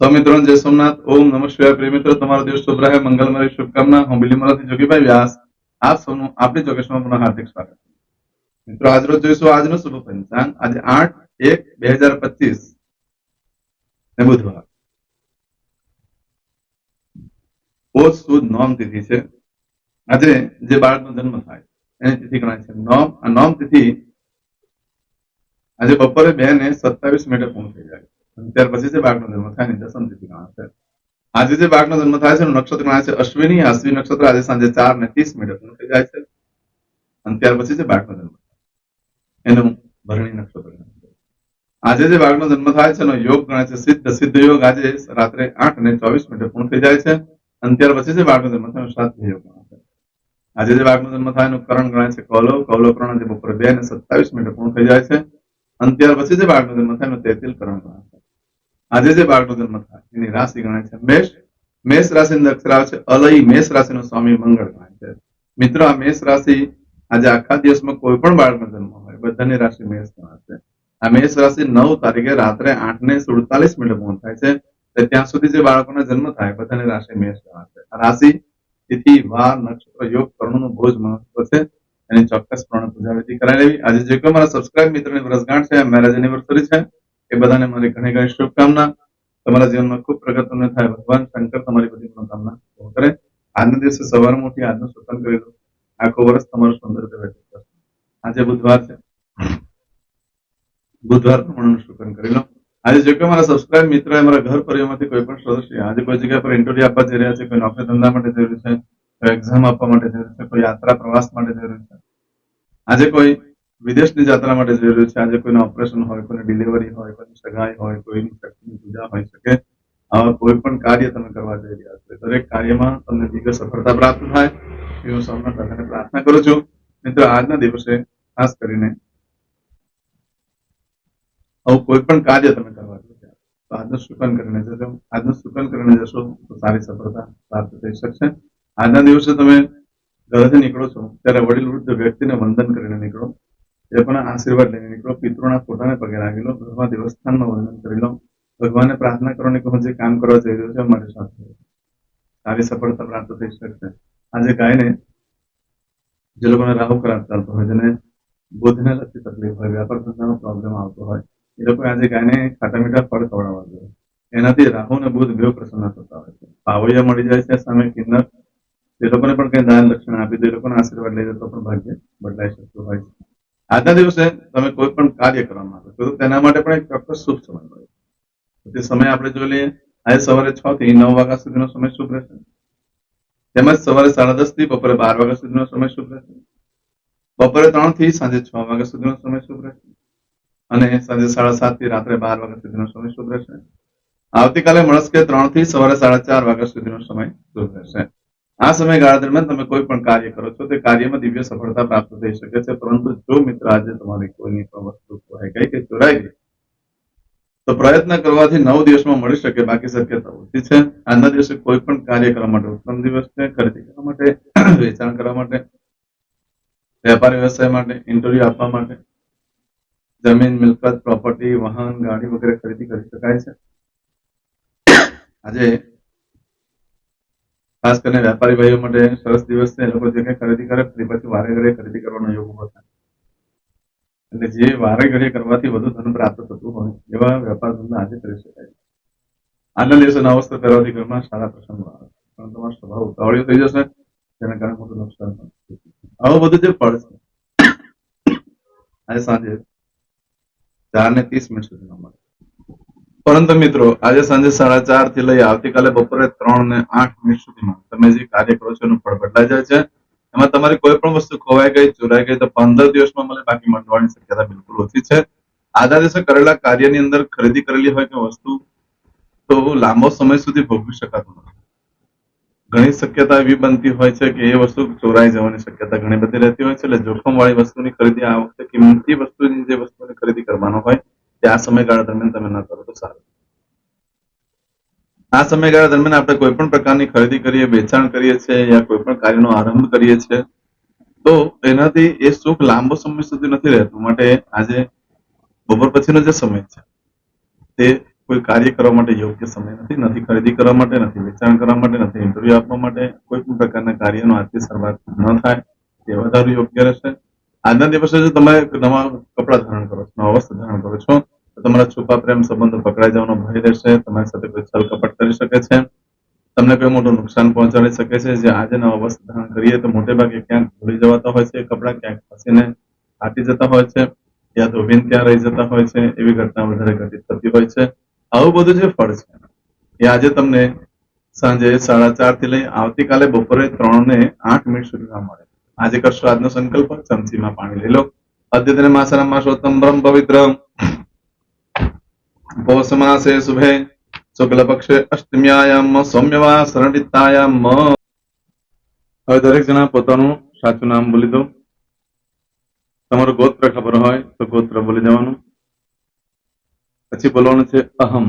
સૌ મિત્રોને જય સોમનાથ ઓમ નમઃ શિવાય પ્રિય મિત્રો તમારો દિવસ શુભ રહે મંગલમય શુભકામના હું બિલીમરાથી જોગીભાઈ વ્યાસ આપ સૌનું આપણી જોગેશમાં પુનઃ હાર્દિક સ્વાગત મિત્રો આજ રોજ જોઈશું આજનું શુભ પંચાંગ આજે આઠ એક બે હજાર પચીસ ને બુધવાર પોષ સુદ નોમ તિથિ છે આજે જે બાળકનો જન્મ થાય એની તિથિ ગણાય છે નોમ આ નોમ તિથિ આજે બપોરે બે ને સત્તાવીસ મિનિટે પૂર્ણ થઈ જાય અને ત્યાર જે બાળકનો જન્મ થાય ને, દસમ તિથિ ગણાશે આજે જે બાળકનો જન્મ થાય છે નક્ષત્ર ગણાય છે અશ્વિની. અશ્વિની નક્ષત્ર આજે સાંજે ચાર ને ત્રીસ મિનિટનું જાય છે. અને ત્યાર પછી જે બાળકનો જન્મ એનું ભરણી નક્ષત્ર આજે જે બાળકનો જન્મ થાય છે, એનો યોગ ગણાય છે. સિદ્ધ સિદ્ધ યોગ આજે રાત્રે આઠ ને ચોવીસ મિનિટે પૂર્ણ થઈ જાય છે. અને ત્યાર પછી જે બાળકનો જન્મ થાય શ્રાદ્ધ યોગ ગણાય છે. આજે જે બાળકનો જન્મ થાય એનું કરણ ગણાય છે, કૌલવ. કૌલવ કરણ આજે બપોરે બે ને સત્તાવીસ મિનિટે પૂર્ણ થઈ જાય છે. અને ત્યાર પછી જે બાળકનો જન્મ થાય એનું તેતિલ કરણ ગણાય છે. આજે જે બાળકનો જન્મ થાય એની રાશિ ગણાય છે. મેષ મેષ રાશિની અક્ષર આવે છે, અલય મેષ રાશિનો સ્વામી મંગળ ગણાય છે. મિત્રો, આ મેષ રાશિ આજે આખા દિવસમાં કોઈ પણ બાળકનો જન્મ હોય, બધાની રાશિ મેષ ગણાશે આ મેષ રાશિ નવ તારીખે રાત્રે આઠ ને સુડતાલીસ મિનિટ પૂર્ણ થાય છે. ત્યાં સુધી જે બાળકોના જન્મ થાય, બધાની રાશિ મેષ ગણાશે આ રાશિ તિથિ, વાર, નક્ષત્ર, યોગ, કર્ણનું બહુ જ મહત્વ છે. એની ચોક્કસ પ્રમાણે પૂજા વિધિ કરાવી લેવી. આજે જે કોઈ મારા સબસ્ક્રાઇબ મિત્રોની વર્ષગાંઠ છે મેરેજ એનિવર્સરી છે એ બધાને મારી ઘણી ઘણી શુભકામના. તમારા જીવનમાં ખૂબ પ્રગતિ થાય. ભગવાન શંકર તમારી બધી મનોકામના કરે. આજના દિવસે સવારમાં ઉઠી આજનું સુકન કરી દો આખો વર્ષ તમારું સુંદર રીતે આજે બુધવાર છે. બુધવાર પ્રમાણેનું શુકન કરી લો આજે જો કે મારા સબસ્ક્રાઇબ મિત્ર મારા ઘર પરિવારમાંથી કોઈ પણ સદસ્ય આજે કોઈ જગ્યા પર ઇન્ટરવ્યુ આપવા જઈ રહ્યા છે, કોઈ નોકરી ધંધા માટે જઈ રહ્યું છે, કોઈ એક્ઝામ આપવા માટે જઈ રહ્યું છે, કોઈ યાત્રા પ્રવાસ માટે જઈ રહ્યું છે. આજે કોઈ વિદેશની જાત્રા માટે જઈ રહ્યું છે. આજે કોઈનું ઓપરેશન હોય, કોઈને ડિલિવરી હોય, કોઈની સગાઈ હોય, કોઈની શક્તિની પૂજા હોઈ શકે, આવા કોઈ પણ કાર્ય તમે કરવા જઈ રહ્યા છો. દરેક કાર્યમાં તમને દિવ્ય સફળતા પ્રાપ્ત થાય, એવી સૌના પ્રકારે પ્રાર્થના કરું છું. મિત્રો, આજના દિવસે ખાસ કરીને આવું કોઈ પણ કાર્ય તમે કરવા જઈ તો આજનું સુકન કરીને જજો. આજનું સુકન કરીને જશો, તો સારી સફળતા પ્રાપ્ત થઈ શકશે. આજના દિવસે તમે ઘરેથી નીકળો છો, ત્યારે વડીલ વૃદ્ધ વ્યક્તિને વંદન કરીને નીકળો. એ પણ આશીર્વાદ લઈને નીકળો. પિતૃના ફોટાને પગે લાગી લો. ભગવાન દેવસ્થાનમાં વંદન કરી લો. ભગવાનને પ્રાર્થના કરો ને જે કામ કરવા જઈ રહ્યો છે મારી સાથે. સારી સફળતા પ્રાપ્ત થઈ શકશે. આજે ગાયને જે લોકોને રાહુ ખરાબ ચાલતો હોય, જેને બુધને લગતી તકલીફ હોય, વ્યાપાર ધંધાનો પ્રોબ્લેમ આવતો હોય, એ લોકો આજે ગાયને ખાટા મીઠા ફળ ખવડાવવા જોઈએ. એનાથી રાહુ અને બુધ બેવ પ્રસન્ન થતા હોય છે. પાવૈયા મળી જાય છે, સામે કિન્નર એ લોકોને પણ કઈ દાન લક્ષણ આપી દે લોકોના આશીર્વાદ લઈ તો પણ ભાગ્ય બદલાઈ શકતું હોય છે. આજના દિવસે તમે કોઈ પણ કાર્ય કરવા માંગો છો, તો તેના માટે પણ એક ચોક્કસ શુભ સમય મળે તે સમય આપણે જોઈ લઈએ, આજે સવારે છ થી નવ વાગ્યા સુધીનો સમય શુભ રહેશે. તેમજ સવારે સાડા દસથી બપોરે બાર વાગ્યા સુધીનો સમય શુભ રહેશે. બપોરે ત્રણથી સાંજે છ વાગ્યા સુધીનો સમય શુભ રહેશે. અને સાંજે સાડા સાતથી રાત્રે બાર વાગ્યા સુધીનો સમય શુભ રહેશે. આવતીકાલે મળસ્કે ત્રણથી સવારે સાડા ચાર વાગ્યા સુધીનો સમય શુભ રહેશે. આ સમયગાળા દરમિયાન તમે કોઈ પણ કાર્ય કરો છો, તે કાર્યમાં દિવ્ય સફળતા પ્રાપ્ત થઈ શકે છે. પરંતુ જો મિત્ર આજે તમારી કોઈની પણ વસ્તુ ખોવાઈ ગઈ કે ચોરાઈ ગઈ, તો પ્રયત્ન કરવાથી નવ દિવસમાં મળી શકે, બાકી શક્યતા ઓછી છે. આજના દિવસે કોઈ પણ કાર્ય કરવા માટે ઉત્તમ દિવસ છે. ખરીદી કરવા માટે, વેચાણ કરવા માટે, વેપાર વ્યવસાય માટે ઇન્ટરવ્યુ આપવા માટે, જમીન, મિલકત પ્રોપર્ટી વાહન, ગાડી વગેરે ખરીદી કરી શકાય છે. આજે ખાસ કરીને વેપારી ભાઈઓ માટે સરસ દિવસ છે. લોકો જે કંઈ ખરીદી કરે તે પછી વારે ઘરે ખરીદી કરવાનો યોગ ઊભો થાય. એટલે જે વારે ઘરે કરવાથી વધુ ધન પ્રાપ્ત થતું હોય, એવા વેપાર ધંધા આજે કરી શકાય આજના દિવસે નવા પહેરવાથી ઘરમાં સારા પ્રસંગો આવે પણ તમારો સ્વભાવ ઉતાવળિયો થઈ જશે, જેના કારણે મોટું નુકસાન પણ આવું બધું જે ફળ છે, આજે સાંજે ચાર ને ત્રીસ મિનિટ સુધીનો મળે પરંતુ મિત્રો, આજે સાંજે સાડા ચારથી લઈ આવતીકાલે બપોરે ત્રણ ને આઠ મિનિટ સુધીમાં તમે જે કાર્ય કરો છો એનું ફળ બદલાઈ જાય છે. એમાં તમારી કોઈ પણ વસ્તુ ખોવાઈ ગઈ, ચોરાઈ ગઈ તો પંદર દિવસમાં મને બાકી મંડવાની શક્યતા બિલકુલ ઓછી છે. આજના દિવસે કરેલા કાર્યની અંદર ખરીદી કરેલી હોય કે વસ્તુ, તો લાંબો સમય સુધી ભોગવી શકાતું નથી. ઘણી શક્યતા એવી બનતી હોય છે કે એ વસ્તુ ચોરાઈ જવાની શક્યતા ઘણી બધી રહેતી હોય છે. એટલે જોખમ વાળી વસ્તુની ખરીદી આ વખતે કિંમતી વસ્તુની જે વસ્તુની ખરીદી કરવાનો હોય આ સમયગાળા દરમિયાન તમે ન કરો તો સારું. આ સમયગાળા દરમિયાન આપણે કોઈ પણ પ્રકારની ખરીદી કરીએ, વેચાણ કરીએ છીએ યા કોઈ પણ કાર્યનો આરંભ કરીએ છીએ, તો એનાથી એ સુખ લાંબો સમય સુધી નથી રહેતું. માટે આજે બપોર પછીનો જે સમય છે, તે કોઈ કાર્ય કરવા માટે યોગ્ય સમય નથી. નથી ખરીદી કરવા માટે, નથી વેચાણ કરવા માટે, નથી ઇન્ટરવ્યુ આપવા માટે, કોઈ પણ પ્રકારના કાર્યનો આજથી શરૂઆત ન થાય, તે વધારે યોગ્ય રહેશે. આજના દિવસે જો તમે નવા કપડાં ધારણ કરો છો, નવા વસ્ત્ર ધારણ કરો છો, તો તમારા છુપા પ્રેમ સંબંધો પકડાઈ જવાનો ભય રહેશે, તમારી સાથે કોઈ છલ કપટ કરી શકે છે, તમને કોઈ મોટું નુકસાન પહોંચાડી શકે છે, જે આજે નવા વસ્ત્ર ધારણ કરીએ તો મોટે ભાગે ક્યાંક ભૂલી જવાતા હોય છે કપડાં ક્યાંક ફસીને ફાટી જતા હોય છે, યા ધોબીન ત્યાં રહી જતા હોય છે, એવી ઘટના વધારે ઘટિત થતી હોય છે. આવું બધું જે ફળ છે, એ આજે તમને સાંજે સાડા ચારથી લઈ આવતીકાલે બપોરે ત્રણ ને આઠ મિનિટ સુધીમાં મળે. આજે કરશો આજનો સંકલ્પ? ચમચીમાં પાણી લઈ લો. અદ્યતન માસના માસોત્તમ બ્રહ્મ પવિત્ર પૌષ માસે શુભે. શુક્લ પક્ષે અષ્ટમ્યાયામ સૌમ્યવા શરણિતાયામ. હવે દરેક જણા પોતાનું સાચું નામ બોલી દો. તમારું ગોત્ર ખબર હોય તો ગોત્ર બોલી જવાનું પછી બોલવાનું છે અહમ,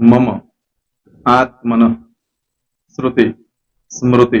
મમ, આત્મન, શ્રુતિ, સ્મૃતિ.